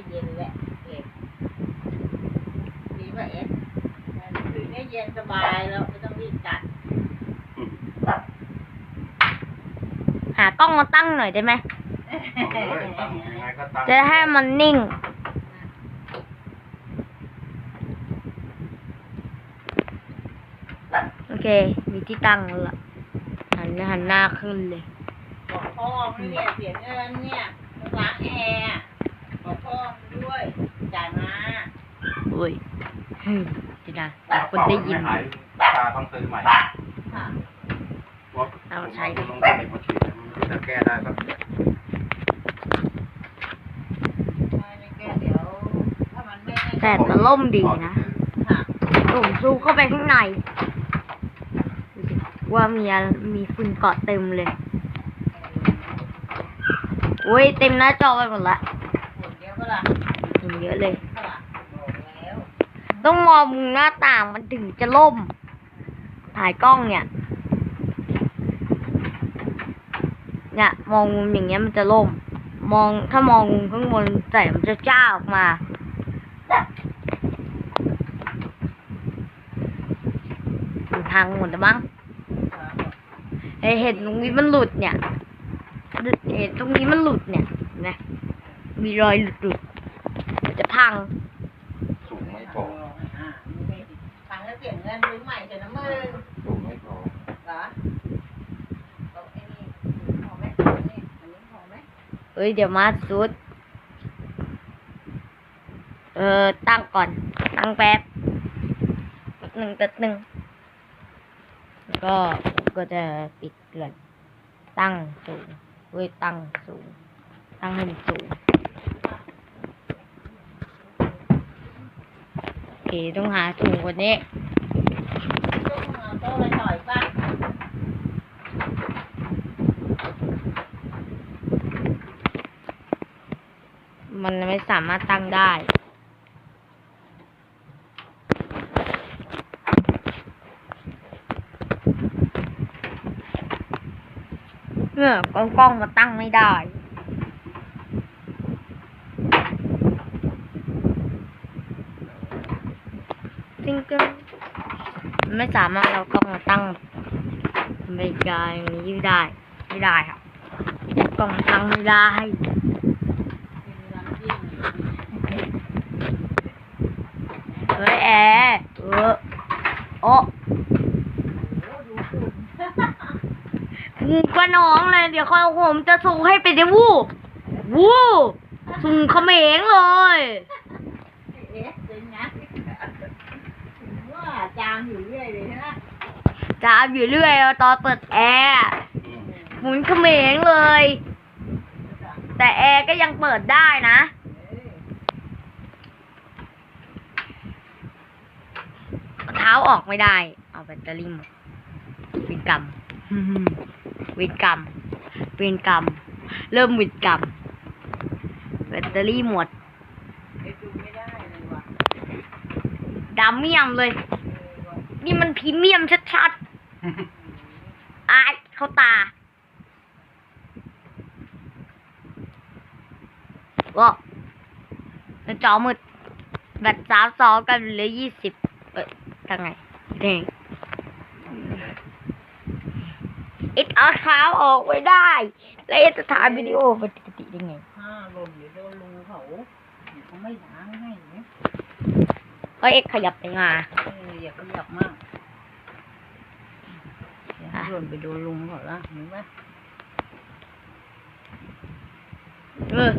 จะเย็นแหละเอกดีป่ะเอ็ดถึงได้เย็นสบายแล้วไม่ต้องรีบจัดหากล้องมาตั้งหน่อยได้ไหมเอาเลยตั้งยังไงก็ตั้งจะให้มันนิ่ง โอเค มีที่ตั้งแล้วล่ะหันหันหน้าขึ้นเลย บอกพ่อมึงเนี่ยเสียเงินเนี่ยล้างแอร์อะบอกพ่อมึงด้วยจ่ายมา อุ้ยฮึมจะนะเป่าคนได้ยินไม่หายตาต้องซื้อใหม่ค่ะว่าเอาใช้ผมลงไปในบัญชีมันจะแก้ได้ครับไม่แก้เดี๋ยวถ้ามันไม่ให้แต่มันล่มดีนะค่ะผมซูมเข้าไปข้างในดูสิว่ามีอะไรมีฝุ่นเกาะเต็มเลยอุ้ยเต็มหน้าจอไปหมดละผลเดียวก็ล่ะฝุ่นเยอะเลย ก็ล่ะบอกแล้ว ต้องมองมุมหน้าต่างมันถึงจะล่ม ถ่ายกล้องเนี่ย เนี่ย มองมุมอย่างเงี้ยมันจะล่ม มองถ้ามองมุมข้างบนแสงมันจะจ้าออกมามันพังหมดแล้วมั้งเอ้ยเห็นตรงนี้มันหลุดเนี่ย เห็นตรงนี้มันหลุดเนี่ยนะมีรอยหลุดหลุดๆมันจะพัง สูงไม่พอ อ่า ฟังแล้วเสียเงินซื้อใหม่เถอะนะมึงสูงไม่พอเหรอเอาไอ้นี่พอไหมอันนี้อันนี้พอไหมเอ้ยเดี๋ยวมาสุด เออตั้งก่อน ตั้งแป๊บแป๊บหนึ่งแป๊บหนึ่งแล้วก็ผมก็จะปิดเกลื่อนตั้งสูงเว้ยตั้งสูง ตั้งให้มันสูงโอเคต้องหาสูงกว่านี้ ต้องเอาโต๊ะไปถอยป่ะ มันไม่สามารถตั้งได้ เนี่ยกล้องกล้องมาตั้งไม่ได้จริงก็ไม่สามารถเรากล้องมาตั้งไม่ได้อย่างนี้ไม่ได้ ไม่ได้ครับกล้องตั้งไม่ได้ เฮ้ยแอร์เออโอ้หูกระน้องเลย เดี๋ยวค่อยผมจะส่งให้ไปในวูวูส่งเขมงเลยเอ๊ะเป็นไงว่าจามอยู่เรื่อยเลยใช่ไหมจามอยู่เรื่อยตอนเปิดแอร์หมุนเขมงเลย แต่แอร์ก็ยังเปิดได้นะ เท้าออกไม่ได้ เอาแบตเตอรี่หมดวินกรรมวินกรรมวินกรรม เริ่มวินกรรม แบตเตอรี่หมดไปดูไม่ได้เลยว่ะดำเมียมเลยเออว่ะนี่มันพรีเมียมชัดๆอายเข้าตาก็ในจอมืดแบตสามสองกันเหลือยี่สิบเอ้ย ทางไงเด้งอิดเอาเท้าออกไม่ได้ แล้วเอ็ดจะถ่ายวิดีโอปกติได้ไงถ้าลมเดี๋ยวโดนรูเขาเดี๋ยวเขาไม่ล้างให้เนี่ยเฮ้ยเอ็ดขยับไปมาเอออย่าขยับมากเดี๋ยวให้โดนไปโดนลุงเขาละเห็นไหมเออ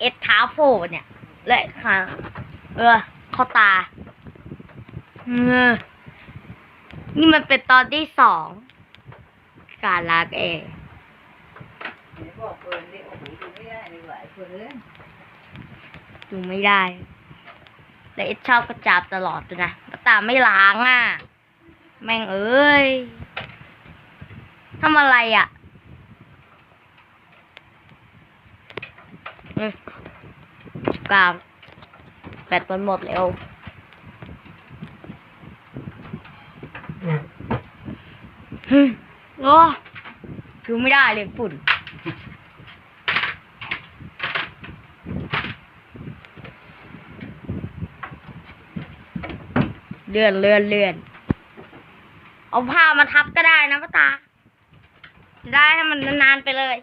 เอ็ดเท้าโผล่เนี่ยและขาเออ เข้าตาเออนี่มันเป็นตอนที่สอง การลากแอร์เออดูไม่ได้เละไอ้เปิดเลยดูไม่ได้ แต่เอ็ดชอบกระจับตลอดเลยนะตาไม่ล้างอะ แม่งเอ้ยทำอะไรอะกาว แบตมันหมดแล้วฮึโอคือไม่ได้เลยฝุ่นเลื่อนเลื่อนเลื่อน เอาผ้ามาทับก็ได้นะป้าตา ได้ให้มันนานๆไปเลย